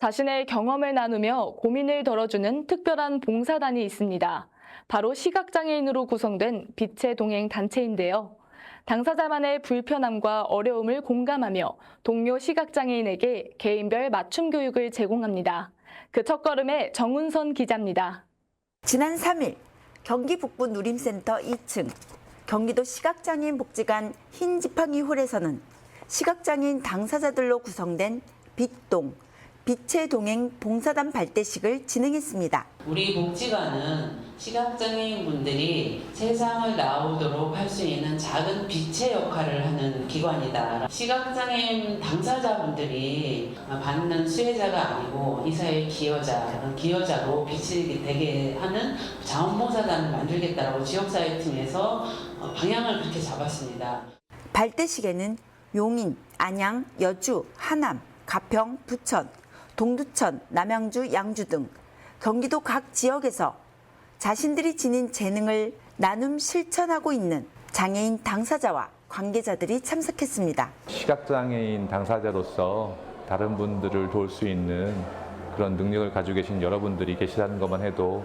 자신의 경험을 나누며 고민을 덜어주는 특별한 봉사단이 있습니다. 바로 시각장애인으로 구성된 빛의 동행 단체인데요. 당사자만의 불편함과 어려움을 공감하며 동료 시각장애인에게 개인별 맞춤 교육을 제공합니다. 그 첫걸음의 정운선 기자입니다. 지난 3일 경기 북부 누림센터 2층 경기도 시각장애인 복지관 흰 지팡이 홀에서는 시각장애인 당사자들로 구성된 빛동, 빛의 동행 봉사단 발대식을 진행했습니다. 우리 복지관은 시각장애인 분들이 세상을 나오도록 할 수 있는 작은 빛의 역할을 하는 기관이다. 시각장애인 당사자분들이 받는 수혜자가 아니고 이 사회의 기여자, 기여자로 빛이 되게 하는 자원봉사단을 만들겠다라고 지역사회팀에서 어, 방향을 그렇게 잡았습니다. 발대식에는 용인, 안양, 여주, 하남, 가평, 부천, 동두천, 남양주, 양주 등 경기도 각 지역에서 자신들이 지닌 재능을 나눔 실천하고 있는 장애인 당사자와 관계자들이 참석했습니다. 시각장애인 당사자로서 다른 분들을 도울 수 있는 그런 능력을 가지고 계신 여러분들이 계시다는 것만 해도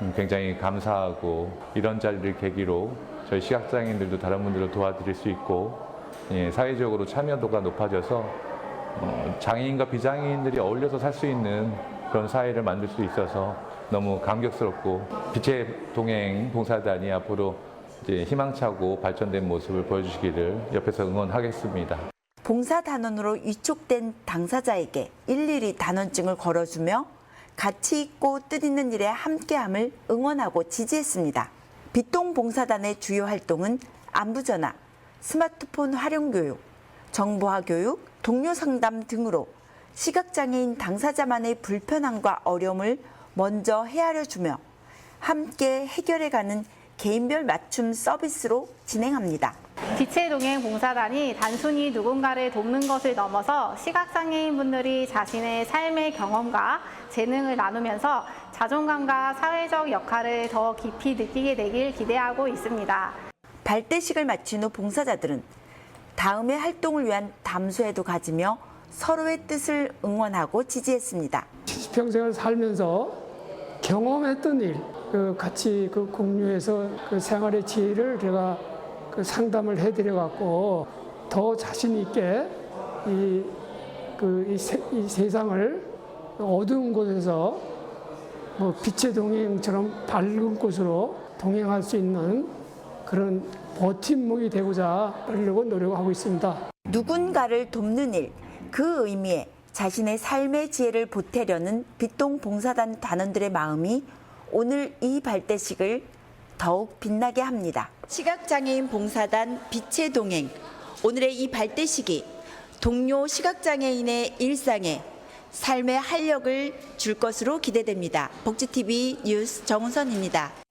음, 굉장히 감사하고 이런 자리를 계기로 저희 시각장애인들도 다른 분들을 도와드릴 수 있고 예, 사회적으로 참여도가 높아져서 어, 장애인과 비장애인들이 어울려서 살 수 있는 그런 사회를 만들 수 있어서 너무 감격스럽고 빛의 동행 봉사단이 앞으로 희망차고 발전된 모습을 보여주시기를 옆에서 응원하겠습니다. 봉사단원으로 위촉된 당사자에게 일일이 단원증을 걸어주며 가치 있고 뜻있는 일에 함께함을 응원하고 지지했습니다. 빛동 봉사단의 주요 활동은 안부 전화, 스마트폰 활용 교육, 정보화 교육, 동료 상담 등으로 시각장애인 당사자만의 불편함과 어려움을 먼저 헤아려 주며 함께 해결해 가는 개인별 맞춤 서비스로 진행합니다. 빛의 동행 봉사단이 단순히 누군가를 돕는 것을 넘어서 시각장애인 분들이 자신의 삶의 경험과 재능을 나누면서 자존감과 사회적 역할을 더 깊이 느끼게 되길 기대하고 있습니다. 발대식을 마친 후 봉사자들은 다음의 활동을 위한 담소회도 가지며 서로의 뜻을 응원하고 지지했습니다. 평생을 살면서 경험했던 일, 그 같이 그 공유해서 그 생활의 지혜를 제가 그 상담을 해드려 갖고 더 자신 있게 이, 그, 이, 세, 이 세상을 어두운 곳에서 뭐 빛의 동행처럼 밝은 곳으로 동행할 수 있는 그런 버팀목이 되고자 하려고 노력하고 있습니다. 누군가를 돕는 일, 그 의미에 자신의 삶의 지혜를 보태려는 빛동 봉사단 단원들의 마음이 오늘 이 발대식을 더욱 빛나게 합니다. 시각장애인 봉사단 빛의 동행. 오늘의 이 발대식이 동료 시각장애인의 일상에 삶의 활력을 줄 것으로 기대됩니다. 복지TV 뉴스 정은선입니다.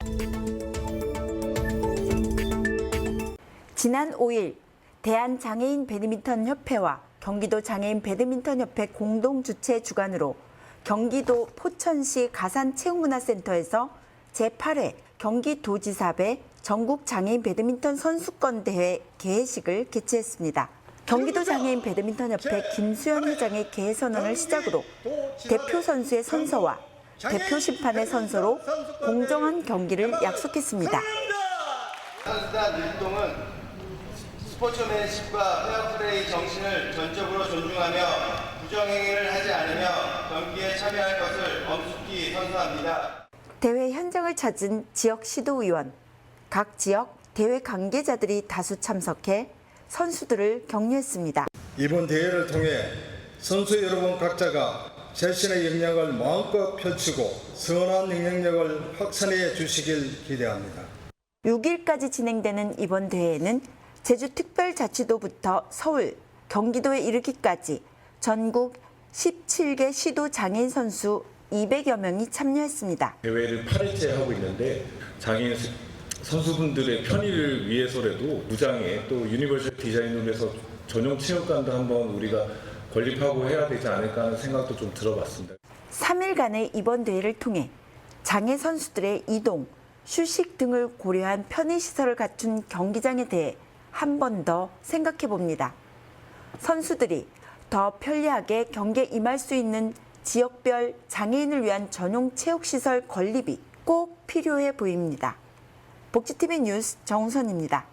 지난 5일 대한장애인 배드민턴 협회와 경기도 장애인 배드민턴 협회 공동 주최 주관으로 경기도 포천시 가산체육문화센터에서 제8회 경기도지사배 전국 장애인 배드민턴 선수권 대회 개회식을 개최했습니다. 경기도 장애인 배드민턴 협회 김수현 회장의 개회 선언을 시작으로 대표 선수의 선서와 대표 심판의 선서로 공정한 경기를 약속했습니다. 선수단 운동은 스포츠맨십과 페어플레이 정신을 전적으로 존중하며 부정행위를 하지 않으며 경기에 참여할 것을 엄숙히 선서합니다. 대회 현장을 찾은 지역 시도의원, 각 지역 대회 관계자들이 다수 참석해 선수들을 격려했습니다. 이번 대회를 통해 선수 여러분 각자가 자신의 역량을 마음껏 펼치고 선한 영향력을 확산해 주시길 기대합니다. 6일까지 진행되는 이번 대회에는 제주특별자치도부터 서울, 경기도에 이르기까지 전국 17개 시도 장애인 선수 200여 명이 참여했습니다. 대회를 8일째 하고 있는데 장애인 스- 선수분들의 편의를 위해서라도 무장애 또 유니버셜 디자인룸에서 전용 체육관도 한번 우리가 건립하고 해야 되지 않을까 하는 생각도 좀 들어봤습니다. 3일간의 이번 대회를 통해 장애 선수들의 이동, 휴식 등을 고려한 편의시설을 갖춘 경기장에 대해 한 번 더 생각해 봅니다. 선수들이 더 편리하게 경기에 임할 수 있는 지역별 장애인을 위한 전용 체육시설 건립이 꼭 필요해 보입니다. 복지TV 뉴스 정선입니다.